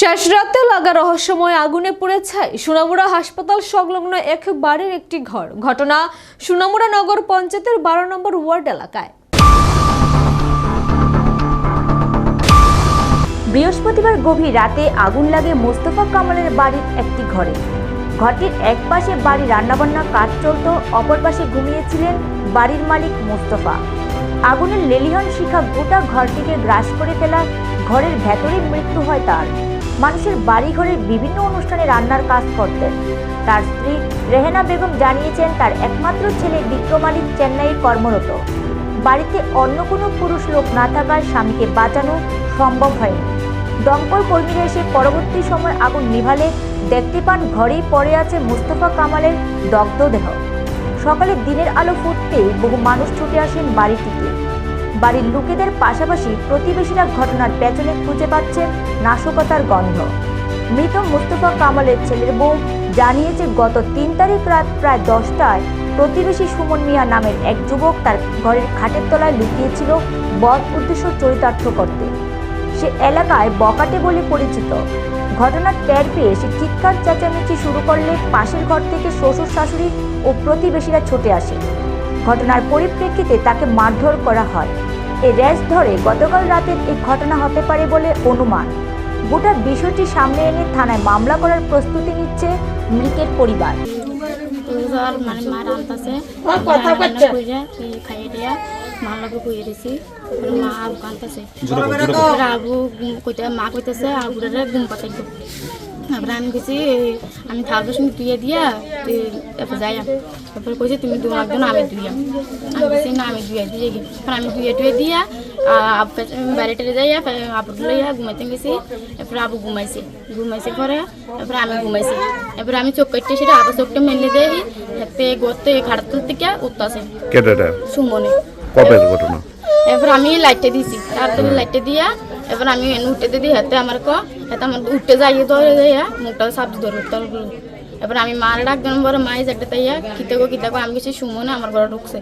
শেষ রাতে লাগা রহস্যময় আগুনে পুড়ে ছাই সোনামুড়া হাসপাতাল সংলগ্ন এক বাড়ির একটি ঘর। ঘটনা সোনামুড়া নগর পঞ্চায়েতের বারো নম্বর ওয়ার্ড এলাকায়। বৃহস্পতিবার গভীর রাতে আগুন লাগে মোস্তফা কামালের বাড়ির একটি ঘরে। ঘরটির এক পাশে বাড়ি রান্নাবান্না, কাজ চলত, অপর পাশে ঘুমিয়েছিলেন বাড়ির মালিক মোস্তফা। আগুনের লেলিহান শিখা গোটা ঘরটিকে গ্রাস করে ফেলায় ঘরের ভেতরেই মৃত্যু হয় তার। মানুষের বাড়িঘরের বিভিন্ন অনুষ্ঠানে রান্নার কাজ করতেন। তার স্ত্রী রেহেনা বেগম জানিয়েছেন, তার একমাত্র ছেলে বিক্রমালিক চেন্নাইয়ে কর্মরত। বাড়িতে অন্য কোনো পুরুষ লোক না থাকায় স্বামীকে বাঁচানো সম্ভব হয়নি। দমকল কর্মীরা এসে পরবর্তী সময় আগুন নিভালে দেখতে পান, ঘরেই পড়ে আছে মুস্তফা কামালের দগ্ধ দেহ। সকালে দিনের আলো ফুটতেই বহু মানুষ ছুটে আসেন বাড়িটিতে। বাড়ির লোকেদের পাশাপাশি প্রতিবেশীরা ঘটনার পেছনে খুঁজে পাচ্ছেন নাশকতার গন্ধ। মৃত মুস্তফা কামালের ছেলের বউ জানিয়েছে, গত তিন তারিখ রাত প্রায় দশটায় প্রতিবেশী সুমন মিয়া নামের এক যুবক তার ঘরের খাটের তলায় লুকিয়েছিল বদ উদ্দেশ্য চরিতার্থ করতে। সে এলাকায় বকাটে বলে পরিচিত। ঘটনার টের পেয়ে সে চিৎকার চেঁচামেচি শুরু করলে পাশের ঘর থেকে শ্বশুর শাশুড়ি ও প্রতিবেশীরা ছুটে আসে। ঘটনার পরিপ্রেক্ষিতে তাকে মারধর করা হয়। এই র্যাশ ধরে গতকাল রাতের এই ঘটনা হতে পারে বলে অনুমান। গোটা বিষয়টি সামনে এনে থানায় মামলা করার প্রস্তুতি নিচ্ছে মৃতের পরিবার। মানে মা রান্তাছে খাইয়ে দিয়া মা লগে কইয়ে দিছি মা আবু কান্তাছে আবু কইতে মা কইতেছে আবুরে গুম পাতাই তারপরে আমি গেছি আমি থাল বাসন ধুয়ে দিয়া তারপরে যাই তারপরে কইছে তুমি দু একজন আমি ধুইয়াম আমি গেছি না আমি ধুয়ে দিয়ে গেছি। তারপরে আমি ধুয়ে টুয়ে দিয়া আবু বাড়িতে যাইয়া আবু লইয়া ঘুমাইতে গেছি। এরপরে আবু ঘুমাইছে। ঘুমাইছে পরে এরপরে আমি ঘুমাইছি। এরপরে আমি চোখ কাটতে সেটা আবার চোখটা মেলে দেই হাতে গড়তে খাড়াতুল থেকে উঠতেছে কেটেটা? সুমনে কবে ঘটনা? এরপর আমি লাইটটা দিছি। তাড়াতাড়ি লাইটটা দিয়া এবার আমি উঠতে দিই হাতে আমার ক, হাতে আমার উঠতে যাই ধরে যাইয়া মুখটা সাবজি ধরে, উঠতে এবার আমি মার ডাক দিলাম বড় মাই একটা তাইয়া কিতে গো কিতে গো, আমি কিছু শুমো না, আমার ঘরে ঢুকছে।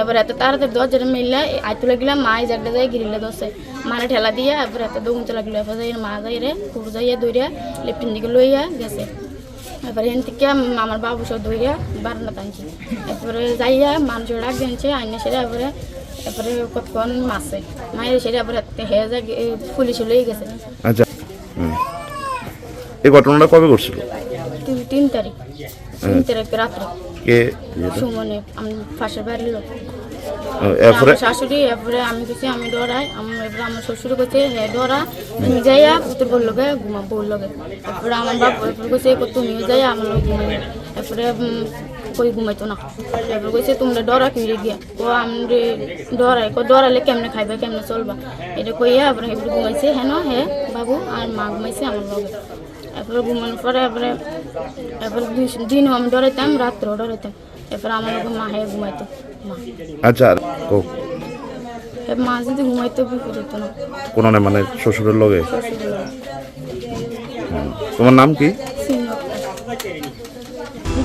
এবার এত তাড়াতাড়ি দরজাটা মিললে আইতে লাগলাম মাই একটা যাই গিরিলে দশে মারে ঠেলা দিয়া, এবার এত দৌড়তে লাগল, এবার যাই মা যাই রে কুড় যাইয়া দৌড়িয়া লেফটিন দিকে লইয়া গেছে। এবার এখান থেকে আমার বাবু সব ধরিয়া বারান্দা টানছি এরপরে যাইয়া মানুষের ডাক দিনছে আইনে সেটা এবারে এরপরে কতক্ষণ মাসে মায়ের সেটা এবারে হেয়ে যায় পুলিশ লই গেছে। আচ্ছা। এই ঘটনাটা কবে করছিল তিন তারিখ। তিন তারিখ রাত্রে। কে? সুমনে আমি পাশের বাড়ির লোক। এরপরে? আমার শাশুড়ি এরপরে আমি কিছু আমি ডরাই এরপরে আমার শ্বশুর কাছে হ্যাঁ ডরা তুমি যাইয়া তোর বল লগে ঘুমা বউর লগে। তারপরে আমার বাপ এরপরে কইছে তুমিও আমার ঘুমাই এরপরে কই ঘুমাইতো না। এরপরে কইছে তোমরা ডরা কিনে গিয়া? ও আমি ডরাই কো ডরালে কেমনে খাইবা কেমনে চলবা? এটা কইয়া এরপরে এরপরে ঘুমাইছে হ্যাঁ না হ্যাঁ বাবু আর মা ঘুমাইছে আমার লগে। এরপরে ঘুমানোর পরে এরপরে এরপরে দিন- দিনও আমি ডরাইতাম রাত্রেও ডরাইতাম। এরপরে আমার লগে মা হ্যাঁ ঘুমাইতো মা। আচ্ছা কো- এ মা যদি ঘুমাইতে বিপদ হতো না। কোনো মানে শ্বশুরের লগে? তোমার নাম কি?